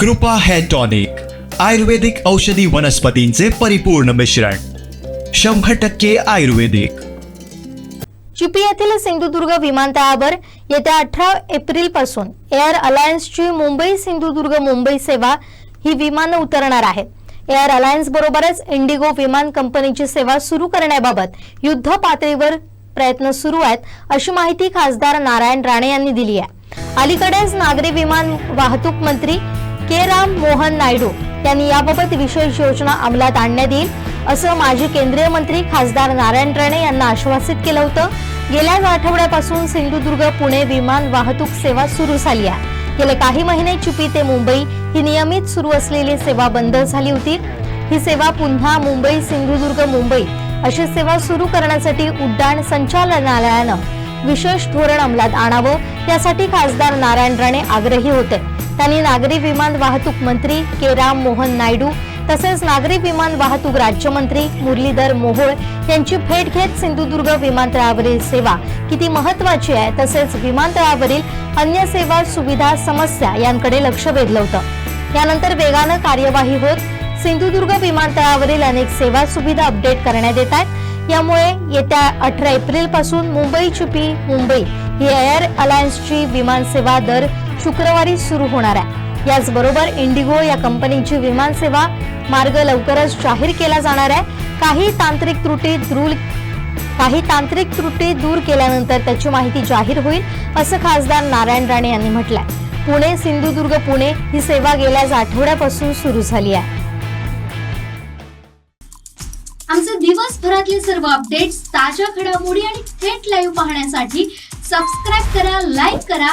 कृपा hair tonic आयुर्वेदिक औषधी वनस्पतींचे परिपूर्ण मिश्रण शंभर टक्के आयुर्वेदिक. चिपी सिंधुदुर्ग विमानतळावर येत्या अठरा एप्रिलपासून एअर अलायन्सची मुंबई सिंधुदुर्ग मुंबई सेवा ही विमानं उतरणार आहेत एअर अलायन्स बरोबरच इंडिगो विमान कंपनीची सेवा सुरू करण्याबाबत युद्ध पातळीवर प्रयत्न सुरू आहेत अशी माहिती खासदार नारायण राणे यांनी दिली आहे. अलीकडेच नागरी विमान वाहतूक मंत्री के राम मोहन नायडू यांनी याबाबत विशेष योजना अंमलात आणण्यात येईल असं माजी केंद्रीय मंत्री खासदार नारायण राणे यांना आश्वासित केलं होतं. गेल्याच आठवड्यापासून सिंधुदुर्ग पुणे विमान वाहतूक सेवा सुरू झाली आहे. गेले काही महिने चिपी ते मुंबई ही नियमित सुरू असलेली सेवा बंद झाली होती. ही सेवा पुन्हा मुंबई सिंधुदुर्ग मुंबई अशी सेवा सुरू करण्यासाठी उड्डाण संचालनालयानं विशेष धोरण अंमलात आणावं त्यासाठी खासदार नारायण राणे आग्रही होते. त्यांनी नागरी विमान वाहतूक मंत्री के राम मोहन नायडू तसेच नागरी विमान वाहतूक राज्यमंत्री मुरलीधर मोहोळ यांची भेट घेत सिंधुदुर्ग विमानतळावरील सेवा किती महत्वाची आहे तसेच विमानतळावरील अन्य सेवा सुविधा समस्या यांकडे लक्ष वेधलं होतं. यानंतर वेगानं कार्यवाही होत सिंधुदुर्ग विमानतळावरील अनेक सेवा सुविधा अपडेट करण्यात येत आहेत. यामुळे येत्या अठरा एप्रिलपासून मुंबई चुपी मुंबई ही एअर अलायन्सची विमान सेवा दर शुक्रवारी सुरू होणार आहे. याचबरोबर इंडिगो या कंपनीची विमान सेवा मार्ग लवकरच जाहीर केला जाणार आहे. काही तांत्रिक त्रुटी दूर काही तांत्रिक त्रुटी दूर केल्यानंतर त्याची माहिती जाहीर होईल असं खासदार नारायण राणे यांनी म्हटलंय. पुणे सिंधुदुर्ग पुणे ही सेवा गेल्याच आठवड्यापासून सुरू झाली आहे. आमचे दिवसभरातले सर्व अपडेट्स ताज्या घडामोडी आणि थेट लाईव्ह पाहण्यासाठी सबस्क्राईब करा लाईक करा